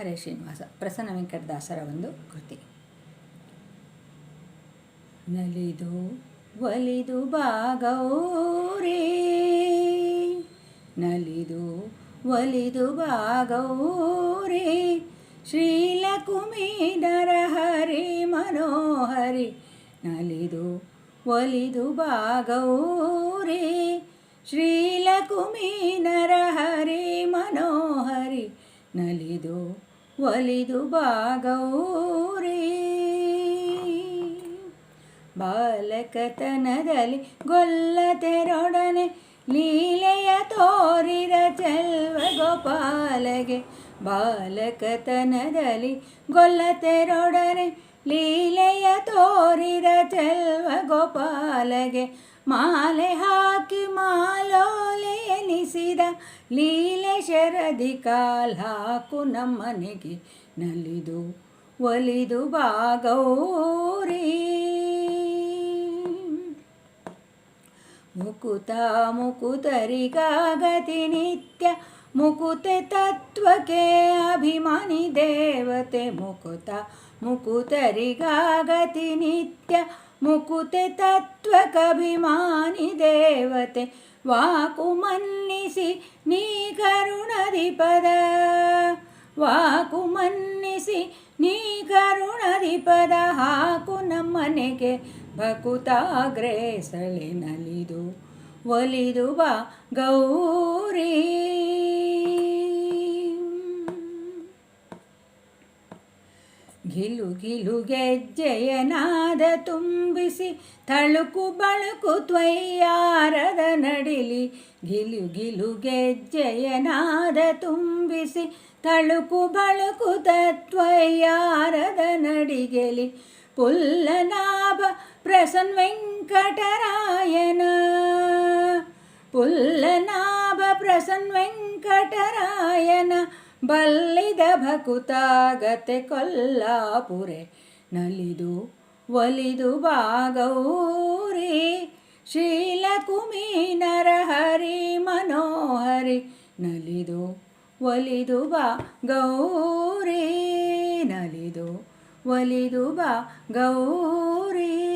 ಹರೇ ಶ್ರೀನಿವಾಸ. ಪ್ರಸನ್ನ ವೆಂಕಟದಾಸರ ಒಂದು ಕೃತಿ. ನಲಿದು ಒಲಿದು ಬಾಗೌರೇ, ನಲಿದು ಒಲಿದು ಬಾಗೌರೇ ಶ್ರೀಲಕುಮೀಧರ ಹರಿ ಮನೋಹರಿ, ನಲಿದು ಒಲಿದು ಬಾಗೌರೇ, ಶ್ರೀಲಕುಮೀನರ ಹರಿ ಮನೋಹರಿ, ನಲಿದು ಒಲಿದು ಬಾಗೌರಿ. ಬಾಲಕತನದಲ್ಲಿ ಗೊಲ್ಲತೆರೊಡನೆ ಲೀಲೆಯ ತೋರಿದ ಚೆಲ್ವ ಗೋಪಾಲಗೆ. ಬಾಲಕತನದಲ್ಲಿ ಗೊಲ್ಲತೆರೊಡನೆ ಲೀಲೆಯ ತೋರಿದ ಚೆಲ್ವ ಗೋಪಾಲಗೆ. ಮಾಲೆ ಹಾಕಿ ಲೀಲೆ ಶರದಿ ಕಾಲ್ ಹಾಕು ನಮ್ಮನೆಗೆ. ನಲಿದು ಒಲಿದು ಬಾಗೌರಿ. ಮುಕುತ ಮುಕುತರಿಗಾಗತಿ ನಿತ್ಯ. ಮುಕುತೆ ತತ್ವಕ್ಕೆ ಅಭಿಮಾನಿ ದೇವತೆ ಮುಕುತ ಮುಕುತರಿಗಾಗತಿ ನಿತ್ಯ. ಮುಕುತೆ ತತ್ವಕಭಿಮಾನಿ ದೇವತೆ, ವಾಕು ಮನ್ನಿಸಿ ನೀ ಕರುಣಧಿಪದ ವಾಕು ಮನ್ನಿಸಿ ನೀ ಕರುಣಧಿಪದ ಹಾಕು ನಮ್ಮನೆಗೆ ಭಕುತಾಗ್ರೇಸಳೆ ಸಳಿನಲಿದು ಒಲಿದು ಬಾ ಗೌರಿ. ಗಿಲು ಗಿಲು ತುಂಬಿಸಿ ತಳುಕು ಬಳುಕು ತ್ವಯ್ಯಾರದ ನಡಿಲಿ. ಗಿಲು ಗಿಲು ಗೆಜ್ಜೆಯನಾದ ತುಂಬಿಸಿ ತಳುಕು ಬಳುಕು ತತ್ವಯ್ಯಾರದ ನಡಿಗೆಲಿ. ಪುಲ್ಲನಾಭ ಪ್ರಸನ್ ವೆಂಕಟರಾಯನ ಪುಲ್ಲನಾಭ ಪ್ರಸನ್ ವೆಂಕಟರಾಯನ ಬಲ್ಲಿದ ಭಕುತಾಗತೆ ಕೊಲ್ಲಾಪುರೆ, ನಲಿದು ಒಲಿದು ಬಾಗೌರಿ ಶ್ರೀಲಕುಮೀನರ ಹರಿ ಮನೋಹರಿ, ನಲಿದು ಒಲಿದು ಬಾ ಗೌರಿ ನಲಿದು ಒಲಿದು ಬಾ ಗೌರಿ